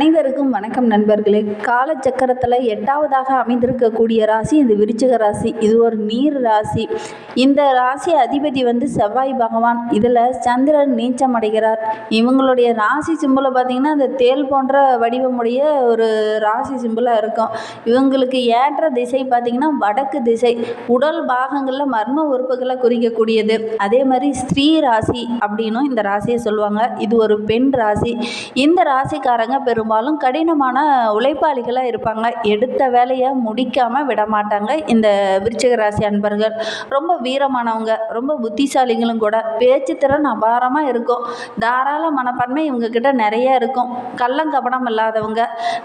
அனைவருக்கும் வணக்கம் நண்பர்களே. காலச்சக்கரத்தில் எட்டாவதாக அமைந்திருக்கக்கூடிய ராசி இந்த விருச்சிக ராசி. இது ஒரு நீர் ராசி. இந்த ராசி அதிபதி வந்து செவ்வாய் பகவான். இதில் சந்திரன் நீச்சம் அடைகிறார். இவங்களுடைய ராசி சிம்பிளை பார்த்திங்கன்னா அந்த தேல் போன்ற வடிவமுடைய ஒரு ராசி சிம்பிளாக இருக்கும். இவங்களுக்கு ஏற்ற திசை பார்த்திங்கன்னா வடக்கு திசை. உடல் பாகங்களில் மர்ம உறுப்புகளை குறிக்கக்கூடியது. அதே மாதிரி ஸ்திரீ ராசி அப்படின்னும் இந்த ராசியை சொல்லுவாங்க. இது ஒரு பெண் ராசி. இந்த ராசிக்காரங்க பெரும் பெரும்பாலும் கடினமான உழைப்பாளிகளாக இருப்பாங்க. எடுத்த வேலையை முடிக்காமல் விட மாட்டாங்க இந்த விருச்சிக ராசி அன்பர்கள் ரொம்ப வீரமானவங்க ரொம்ப புத்திசாலிகளும் கூட. பேச்சு திறன் அபாரமாக இருக்கும். தாராள மனப்பான்மை இவங்கக்கிட்ட நிறைய இருக்கும். கள்ளங்கபடம் இல்லாதவங்க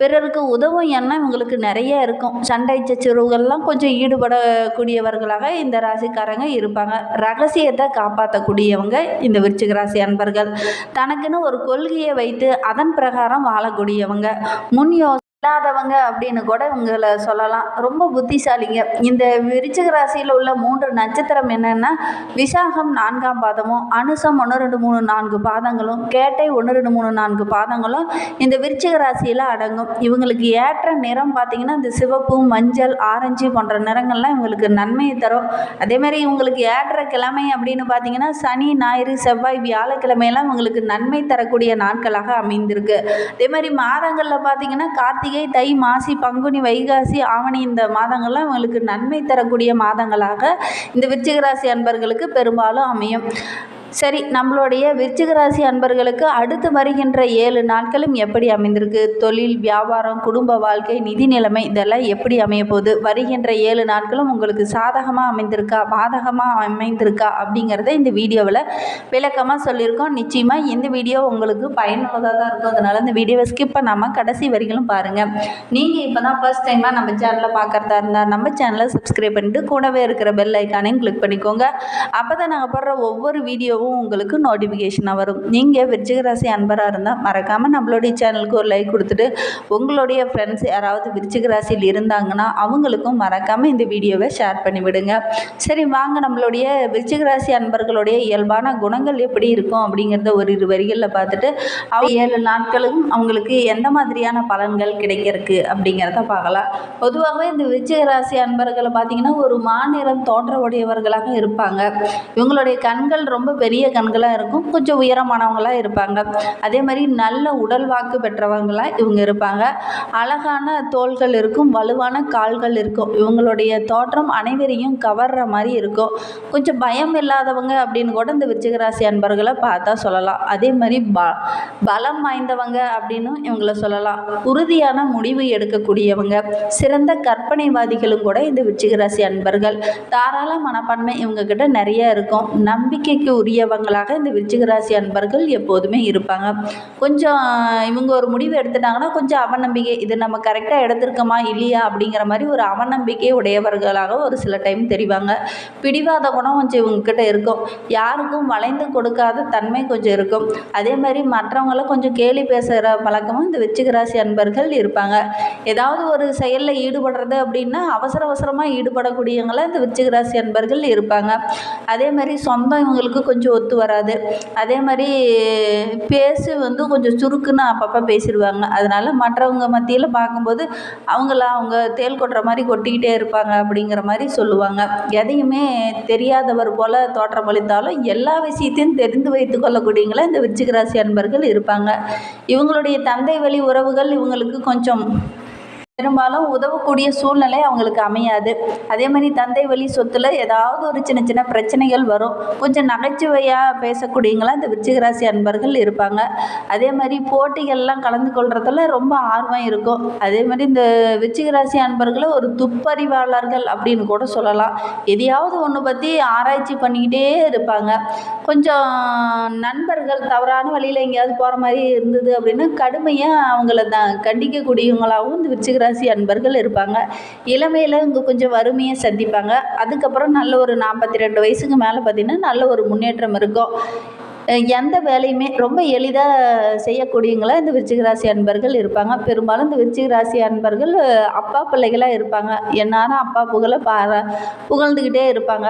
பிறருக்கு உதவும் எண்ணம் இவங்களுக்கு நிறைய இருக்கும். சண்டை சச்சரவுகள்லாம் கொஞ்சம் ஈடுபடக்கூடியவர்களாக இந்த ராசிக்காரங்க இருப்பாங்க. ரகசியத்தை காப்பாற்றக்கூடியவங்க இந்த விருச்சிக ராசி அன்பர்கள். தனக்குன்னு ஒரு கொள்கையை வைத்து அதன் பிரகாரம் வாழக்கூடிய வாழக்கூடியவங்க முன் யோ இல்லாதவங்க அப்படின்னு கூட இவங்களை சொல்லலாம். ரொம்ப புத்திசாலிங்க. இந்த விருச்சிக ராசியில் உள்ள மூன்று நட்சத்திரம் என்னென்னா விசாகம் நான்காம் பாதமும் அனுசம் ஒன்று ரெண்டு மூணு நான்கு பாதங்களும் கேட்டை ஒன்று ரெண்டு மூணு நான்கு பாதங்களும் இந்த விருச்சிக ராசியில் அடங்கும். இவங்களுக்கு ஏற்ற நிறம் பார்த்திங்கன்னா இந்த சிவப்பு மஞ்சள் ஆரஞ்சு போன்ற நிறங்கள்லாம் இவங்களுக்கு நன்மையை தரும். அதேமாதிரி இவங்களுக்கு ஏற்ற கிழமை அப்படின்னு பார்த்தீங்கன்னா சனி ஞாயிறு செவ்வாய் வியாழக்கிழமையெல்லாம் இவங்களுக்கு நன்மை தரக்கூடிய நாட்களாக அமைந்திருக்கு. அதேமாதிரி மாதங்களில் பார்த்தீங்கன்னா கார்த்திகை தை மாசி பங்குனி வைகாசி ஆவணி இந்த மாதங்கள்லாம் அவங்களுக்கு நன்மை தரக்கூடிய மாதங்களாக இந்த விருச்சிகராசி அன்பர்களுக்கு பெரும்பாலும் அமையும். சரி நம்மளுடைய விருச்சிக ராசி அன்பர்களுக்கு அடுத்து வருகின்ற ஏழு நாட்களும் எப்படி அமைந்திருக்கு? தொழில் வியாபாரம் குடும்ப வாழ்க்கை நிதி நிலைமை இதெல்லாம் எப்படி அமைய போகுது? வருகின்ற ஏழு நாட்களும் உங்களுக்கு சாதகமாக அமைந்திருக்கா? பாதகமாக அமைந்திருக்கா? அப்படிங்கிறத இந்த வீடியோவில் விளக்கமாக சொல்லியிருக்கோம். நிச்சயமாக இந்த வீடியோ உங்களுக்கு பயனுள்ளதாக தான் இருக்கும். அதனால் இந்த வீடியோவை ஸ்கிப் பண்ணாமல் கடைசி வரிகளும் பாருங்கள் நீங்கள் இப்போ தான் ஃபர்ஸ்ட் டைமாக நம்ம சேனலை பார்க்குறதா இருந்தால் நம்ம சேனலை சப்ஸ்கிரைப் பண்ணிட்டு கூடவே இருக்கிற பெல் ஐக்கானையும் கிளிக் பண்ணிக்கோங்க. அப்போ தான் நாங்கள் போடுற ஒவ்வொரு வீடியோ வீடியோவும் உங்களுக்கு நோட்டிஃபிகேஷனாக வரும். நீங்கள் விருச்சிகராசி அன்பராக இருந்தால் மறக்காமல் நம்மளுடைய சேனலுக்கு ஒரு லைக் கொடுத்துட்டு உங்களுடைய ஃப்ரெண்ட்ஸ் யாராவது விருச்சிகராசியில் இருந்தாங்கன்னா அவங்களுக்கும் மறக்காமல் இந்த வீடியோவை ஷேர் பண்ணிவிடுங்க. சரி வாங்க. நம்மளுடைய விருச்சிகராசி அன்பர்களுடைய இயல்பான குணங்கள் எப்படி இருக்கும் அப்படிங்கிறத ஒரு இரு வரிகளில் பார்த்துட்டு ஏழு நாட்களும் அவங்களுக்கு எந்த மாதிரியான பலன்கள் கிடைக்கிறதுக்கு அப்படிங்கிறத பார்க்கலாம். பொதுவாகவே இந்த விருச்சிகராசி அன்பர்களை பார்த்தீங்கன்னா ஒரு மாநிலம் தோன்ற உடையவர்களாக இருப்பாங்க. இவங்களுடைய கண்கள் ரொம்ப பெரிய பெரிய கண்களாக இருக்கும். கொஞ்சம் உயரமானவங்களாக இருப்பாங்க. அதே மாதிரி நல்ல உடல் வாக்கு பெற்றவங்களாக இவங்க இருப்பாங்க. அழகான தோள்கள் இருக்கும். வலுவான கால்கள் இருக்கும். இவங்களுடைய தோற்றம் அனைவரையும் கவர்ற மாதிரி இருக்கும். கொஞ்சம் பயம் இல்லாதவங்க அப்படின்னு கூட இந்த விருச்சிகராசி அன்பர்களை பார்த்தா சொல்லலாம். அதே மாதிரி ப பலம் வாய்ந்தவங்க அப்படின்னு இவங்கள சொல்லலாம். உறுதியான முடிவு எடுக்கக்கூடியவங்க. சிறந்த கற்பனைவாதிகளும் கூட இந்த விருச்சிகராசி அன்பர்கள். தாராள மனப்பான்மை இவங்க கிட்ட நிறைய இருக்கும். நம்பிக்கைக்கு உரிய உரியவங்களாக இந்த விருச்சிக ராசி அன்பர்கள் எப்போதுமே இருப்பாங்க. கொஞ்சம் இவங்க ஒரு முடிவு எடுத்துட்டாங்கன்னா கொஞ்சம் அவநம்பிக்கை இது நம்ம கரெக்டாக எடுத்திருக்கோமா இல்லையா அப்படிங்கிற மாதிரி ஒரு அவநம்பிக்கை உடையவர்களாக ஒரு சில டைம் தெரிவாங்க. பிடிவாத குணம் கொஞ்சம் இவங்கக்கிட்ட இருக்கும். யாருக்கும் வளைந்து கொடுக்காத தன்மை கொஞ்சம் இருக்கும். அதே மாதிரி மற்றவங்கள கொஞ்சம் கேலி பேசுகிற பழக்கமும் இந்த வெச்சிகராசி அன்பர்கள் இருப்பாங்க. ஏதாவது ஒரு செயலில் ஈடுபடுறது அப்படின்னா அவசர அவசரமாக ஈடுபடக்கூடியவங்கள இந்த வெச்சிகராசி அன்பர்கள் இருப்பாங்க. அதே மாதிரி சொந்தம் இவங்களுக்கு கொஞ்சம் ஒத்து வராது. அதே மாதிரி பேசு வந்து கொஞ்சம் சுருக்குன்னு அப்பப்போ பேசிடுவாங்க. அதனால் மற்றவங்க மத்தியில் பார்க்கும்போது அவங்கள அவங்க தேல் கொட்டுற மாதிரி கொட்டிக்கிட்டே இருப்பாங்க அப்படிங்கிற மாதிரி சொல்லுவாங்க. எதையுமே தெரியாதவர் போல் தோற்றமளித்தாலும் எல்லா விஷயத்தையும் தெரிந்து வைத்து கொள்ளக்கூடியவங்கள இந்த விருச்சிகராசி அன்பர்கள் இருப்பாங்க. இவங்களுடைய தந்தை வழி உறவுகள் இவங்களுக்கு கொஞ்சம் பெரும்பாலும் உதவக்கூடிய சூழ்நிலை அவங்களுக்கு அமையாது. அதே மாதிரி தந்தை வழி சொத்தில் ஏதாவது ஒரு சின்ன சின்ன பிரச்சனைகள் வரும். கொஞ்சம் நகைச்சுவையாக பேசக்கூடியவங்களாம் இந்த விருச்சிகராசி அன்பர்கள் இருப்பாங்க. அதே மாதிரி போட்டிகள்லாம் கலந்து கொள்றதுல ரொம்ப ஆர்வம் இருக்கும். அதே மாதிரி இந்த விருச்சிகராசி அன்பர்களை ஒரு துப்பறிவாளர்கள் அப்படின்னு கூட சொல்லலாம். எதையாவது ஒன்று பற்றி ஆராய்ச்சி பண்ணிக்கிட்டே இருப்பாங்க. கொஞ்சம் நண்பர்கள் தவறான வழியில் எங்கேயாவது போகிற மாதிரி இருந்தது அப்படின்னா கடுமையாக அவங்கள தான் கண்டிக்கக்கூடியவங்களாகவும் இந்த விருச்சிக ராசி அன்பர்கள் இருப்பாங்க. இளமையில் இங்கே கொஞ்சம் வறுமையை சந்திப்பாங்க. அதுக்கப்புறம் நல்ல ஒரு நாற்பத்தி ரெண்டு வயசுக்கு மேலே பார்த்திங்கன்னா நல்ல ஒரு முன்னேற்றம் இருக்கும். எந்த வேலையுமே ரொம்ப எளிதாக செய்யக்கூடியவங்களா இந்த விருச்சிக ராசி அன்பர்கள் இருப்பாங்க. பெரும்பாலும் இந்த விருச்சிக ராசி அன்பர்கள் அப்பா பிள்ளைகளாக இருப்பாங்க. எந்நேரம் அப்பா புகழை பார புகழ்ந்துக்கிட்டே இருப்பாங்க.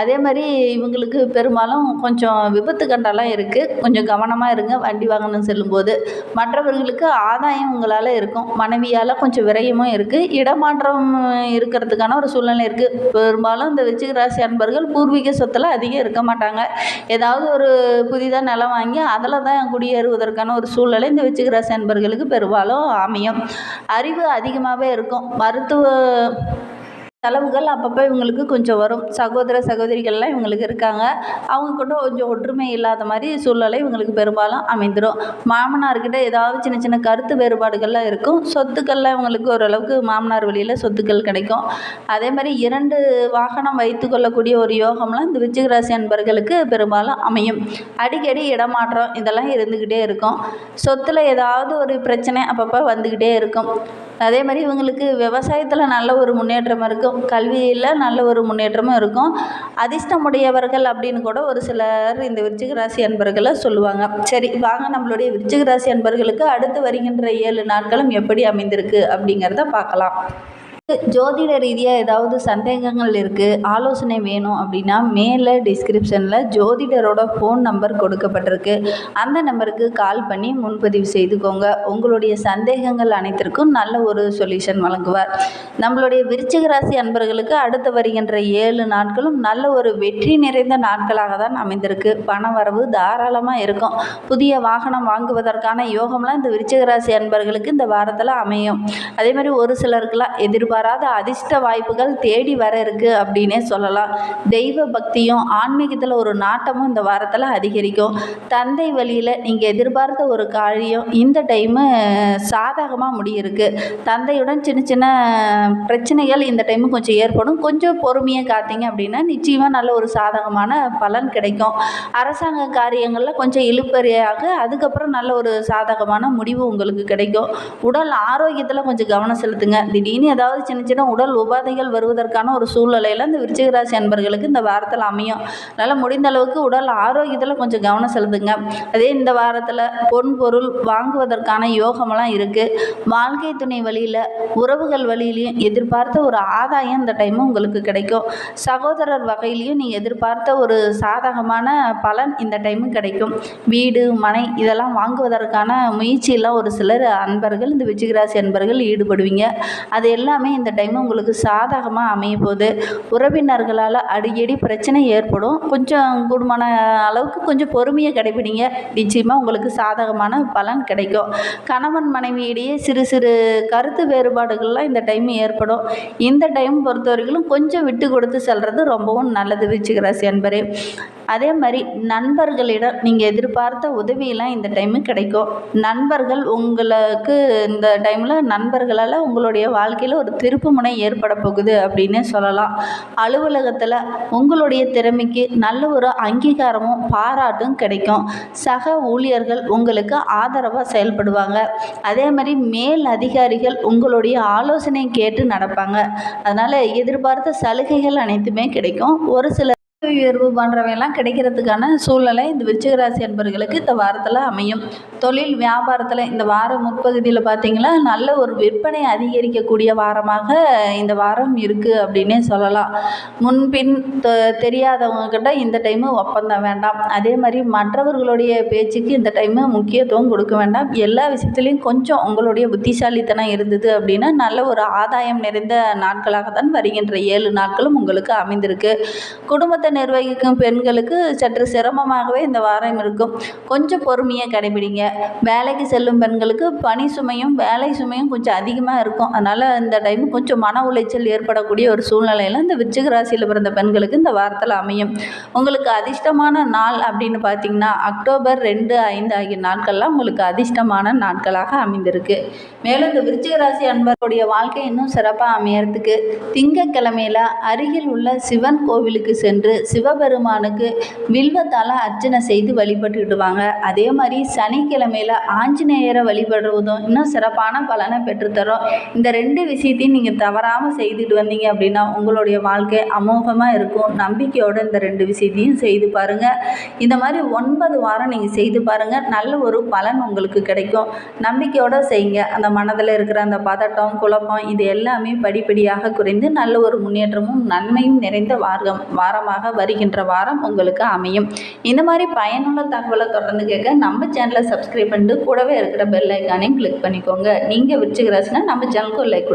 அதே மாதிரி இவங்களுக்கு பெரும்பாலும் கொஞ்சம் விபத்து கண்டெல்லாம் இருக்குது கொஞ்சம் கவனமாக இருங்க வண்டி வாகனம் செல்லும்போது. மற்றவர்களுக்கு ஆதாயம் உங்களால் இருக்கும். மனைவியால் கொஞ்சம் விரயமும் இருக்குது இடமாற்றம் இருக்கிறதுக்கான ஒரு சூழ்நிலை இருக்குது பெரும்பாலும் இந்த விருச்சிக ராசி அன்பர்கள் பூர்வீக சொத்தில் அதிகம் இருக்க மாட்டாங்க. ஏதாவது ஒரு புதிதாக நிலம் வாங்கி அதில் தான் குடியேறுவதற்கான ஒரு சூழ்நிலை இந்த விருச்சிக ராசி அன்பர்களுக்கு பெரும்பாலும் அமையும். அறிவு அதிகமாகவே இருக்கும். மருத்துவ செலவுகள் அப்பப்போ இவங்களுக்கு கொஞ்சம் வரும். சகோதர சகோதரிகள்லாம் இவங்களுக்கு இருக்காங்க. அவங்க கூட கொஞ்சம் ஒற்றுமை இல்லாத மாதிரி சூழ்நிலை இவங்களுக்கு பெரும்பாலும் அமைந்துடும் மாமனார்கிட்ட ஏதாவது சின்ன சின்ன கருத்து வேறுபாடுகள்லாம் இருக்கும். சொத்துக்கள்லாம் இவங்களுக்கு ஓரளவுக்கு மாமனார் வழியில் சொத்துக்கள் கிடைக்கும். அதே மாதிரி இரண்டு வாகனம் வைத்து கொள்ளக்கூடிய ஒரு யோகம்லாம் இந்த விச்சிக ராசி அன்பர்களுக்கு பெரும்பாலும் அமையும். அடிக்கடி இடமாற்றம் இதெல்லாம் இருந்துக்கிட்டே இருக்கும். சொத்தில் ஏதாவது ஒரு பிரச்சனை அப்பப்போ வந்துக்கிட்டே இருக்கும். அதே மாதிரி இவங்களுக்கு விவசாயத்தில் நல்ல ஒரு முன்னேற்றம் இருக்கும். கல்வியில் நல்ல ஒரு முன்னேற்றமும் இருக்கும். அதிர்ஷ்டமுடையவர்கள் அப்படின்னு கூட ஒரு சிலர் இந்த விருச்சிக ராசி அன்பர்களை சொல்லுவாங்க. சரி வாங்க நம்மளுடைய விருச்சிக ராசி அன்பர்களுக்கு அடுத்து வருகின்ற ஏழு நாட்களும் எப்படி அமைந்திருக்கு அப்படிங்கிறத பார்க்கலாம். ஜோதிட ரீதியாக ஏதாவது சந்தேகங்கள் இருக்குது ஆலோசனை வேணும் அப்படின்னா மேலே டிஸ்கிரிப்ஷனில் ஜோதிடரோட ஃபோன் நம்பர் கொடுக்கப்பட்டிருக்கு. அந்த நம்பருக்கு கால் பண்ணி முன்பதிவு செய்துக்கோங்க. உங்களுடைய சந்தேகங்கள் அனைத்திற்கும் நல்ல ஒரு சொல்யூஷன் வழங்குவார். நம்மளுடைய விருச்சிக ராசி அன்பர்களுக்கு அடுத்து வருகின்ற ஏழு நாட்களும் நல்ல ஒரு வெற்றி நிறைந்த நாட்களாக தான் அமைந்திருக்கு. பண வரவு தாராளமாக இருக்கும். புதிய வாகனம் வாங்குவதற்கான யோகம்லாம் இந்த விருச்சிக ராசி அன்பர்களுக்கு இந்த வாரத்தில் அமையும். அதே மாதிரி ஒரு சிலருக்குலாம் எதிர்பாராத அதிர்ஷ்ட வாய்ப்புகள் தேடி வர இருக்கு அப்படின்னே சொல்லலாம். தெய்வ பக்தியும் ஆன்மீகத்தில் ஒரு நாட்டமும் இந்த வாரத்தில் அதிகரிக்கும். தந்தை வழியில் நீங்கள் எதிர்பார்த்த ஒரு காரியம் இந்த டைமு சாதகமாக முடியிருக்கு. தந்தையுடன் சின்ன சின்ன பிரச்சனைகள் இந்த டைமு கொஞ்சம் ஏற்படும். கொஞ்சம் பொறுமையாக காத்தீங்க அப்படின்னா நிச்சயமாக நல்ல ஒரு சாதகமான பலன் கிடைக்கும். அரசாங்க காரியங்களில் கொஞ்சம் இழுப்பறியாக அதுக்கப்புறம் நல்ல ஒரு சாதகமான முடிவு உங்களுக்கு கிடைக்கும். உடல் ஆரோக்கியத்தில் கொஞ்சம் கவனம் செலுத்துங்க. திடீர்னு ஏதாவது சின்ன சின்ன உடல் உபாதைகள் வருவதற்கான ஒரு சூழ்நிலையில் இந்த விருச்சிக ராசி அன்பர்களுக்கு இந்த வாரத்தில் அமையும். அதனால் முடிந்த அளவுக்கு உடல் ஆரோக்கியத்தில் கொஞ்சம் கவனம் செலுத்துங்க. அதே இந்த வாரத்தில் பொன் பொருள் வாங்குவதற்கான யோகமெல்லாம் இருக்குது வாழ்க்கை துணை வழியில் உறவுகள் வழியிலையும் எதிர்பார்த்த ஒரு ஆதாயம் இந்த டைமு உங்களுக்கு கிடைக்கும். சகோதரர் வகையிலையும் நீங்கள் எதிர்பார்த்த ஒரு சாதகமான பலன் இந்த டைமு கிடைக்கும். வீடு மனை இதெல்லாம் வாங்குவதற்கான முயற்சியெல்லாம் ஒரு சிலர் அன்பர்கள் இந்த விஜயராசி அன்பர்கள் ஈடுபடுவீங்க. அது எல்லாமே இந்த டைம் உங்களுக்கு சாதகமாக அமைய போகுது. உறவினர்களால் அடிக்கடி பிரச்சனை ஏற்படும். கொஞ்சம் கூடுமான அளவுக்கு கொஞ்சம் பொறுமையை கடைபிடிங்க. நிச்சயமாக உங்களுக்கு சாதகமான பலன் கிடைக்கும். கணவன் மனைவியிடையே சிறு சிறு கருத்து வேறுபாடுகள்லாம் இந்த டைம் ஏற்படும். இந்த டைம் பொறுத்த வரைக்கும் கொஞ்சம் விட்டு கொடுத்து செல்கிறது ரொம்பவும் நல்லது விருச்சிகராசி அன்பரே அதே மாதிரி நண்பர்களிடம் நீங்கள் எதிர்பார்த்த உதவியெல்லாம் இந்த டைமு கிடைக்கும். நண்பர்கள் உங்களுக்கு இந்த டைமில் நண்பர்களால் உங்களுடைய வாழ்க்கையில் ஒரு திருப்புமுனை ஏற்பட போகுது அப்படின்னே சொல்லலாம். அலுவலகத்தில் உங்களுடைய திறமைக்கு நல்ல ஒரு அங்கீகாரமும் பாராட்டும் கிடைக்கும். சக ஊழியர்கள் உங்களுக்கு ஆதரவாக செயல்படுவாங்க. அதே மாதிரி மேல் அதிகாரிகள் உங்களுடைய ஆலோசனை கேட்டு நடப்பாங்க. அதனால் எதிர்பார்த்த சலுகைகள் அனைத்துமே கிடைக்கும். ஒரு சில உயர்வு போன்றவையெல்லாம் கிடைக்கிறதுக்கான சூழ்நிலை இந்த விருச்சிக ராசி அன்பர்களுக்கு இந்த வாரத்தில் அமையும். தொழில் வியாபாரத்தில் இந்த வார முற்பகுதியில் பார்த்தீங்கன்னா நல்ல ஒரு விற்பனை அதிகரிக்கக்கூடிய வாரமாக இந்த வாரம் இருக்குது அப்படின்னே சொல்லலாம். முன்பின் தெரியாதவங்கக்கிட்ட இந்த டைமு ஒப்பந்தம் வேண்டாம். அதே மாதிரி மற்றவர்களுடைய பேச்சுக்கு இந்த டைமு முக்கியத்துவம் கொடுக்க வேண்டாம். எல்லா விஷயத்துலையும் கொஞ்சம் உங்களுடைய புத்திசாலித்தனம் இருந்தது அப்படின்னா நல்ல ஒரு ஆதாயம் நிறைந்த நாட்களாக தான் வருகின்ற ஏழு நாட்களும் உங்களுக்கு அமைந்திருக்கு. குடும்பத்தை நிர்வகிக்கும் பெண்களுக்கு சற்று சிரமமாகவே இந்த வாரம் இருக்கும். கொஞ்சம் பொறுமையை கடைபிடிங்க. வேலைக்கு செல்லும் பெண்களுக்கு பணி சுமையும் வேலை சுமையும் கொஞ்சம் அதிகமாக இருக்கும். அதனால் இந்த டைம் கொஞ்சம் மன உளைச்சல் ஏற்படக்கூடிய ஒரு சூழ்நிலையில் இந்த விச்சிக ராசியில் பிறந்த பெண்களுக்கு இந்த வாரத்தில் அமையும். உங்களுக்கு அதிர்ஷ்டமான நாள் அப்படின்னு பார்த்தீங்கன்னா அக்டோபர் ரெண்டு ஐந்து ஆகிய நாட்கள்லாம் உங்களுக்கு அதிர்ஷ்டமான நாட்களாக அமைந்திருக்கு. மேலும் இந்த விருச்சிக ராசி அன்பருடைய வாழ்க்கை இன்னும் சிறப்பாக அமையறதுக்கு திங்கக்கிழமையில் அருகில் உள்ள சிவன் கோவிலுக்கு சென்று சிவபெருமானுக்கு வில்வத்தால் அர்ச்சனை செய்து வழிபட்டுக்கிட்டு வாங்க அதே மாதிரி சனிக்கிழமையில் ஆஞ்சநேயரை வழிபடுவதும் இன்னும் சிறப்பான பலனை பெற்றுத்தரும். இந்த ரெண்டு விஷயத்தையும் நீங்கள் தவறாமல் செய்துட்டு வந்தீங்க அப்படின்னா உங்களுடைய வாழ்க்கை அமோகமாக இருக்கும். நம்பிக்கையோடு இந்த ரெண்டு விஷயத்தையும் செய்து பாருங்கள் இந்த மாதிரி ஒன்பது வாரம் நீங்கள் செய்து பாருங்கள் நல்ல ஒரு பலன் உங்களுக்கு கிடைக்கும். நம்பிக்கையோடு செய்யுங்க. அந்த மனதில் இருக்கிற அந்த பதட்டம் குழப்பம் இது எல்லாமே படிப்படியாக குறைந்து நல்ல ஒரு முன்னேற்றமும் நன்மையும் நிறைந்த வாரம் வாரமாக வருகின்ற வாரம் உங்களுக்கு அமையும். இந்த மாதிரி பயனுள்ள தகவலை தொடர்ந்து கேட்க நம்ம சேனலை சப்ஸ்கிரைப் பண்ணிட்டு கூடவே இருக்கிற பெல் ஐக்கானையும் கிளிக் பண்ணிக்கோங்க. நீங்கள் விருச்சிக நம்ம சேனலுக்கு லைக் கொடுங்க.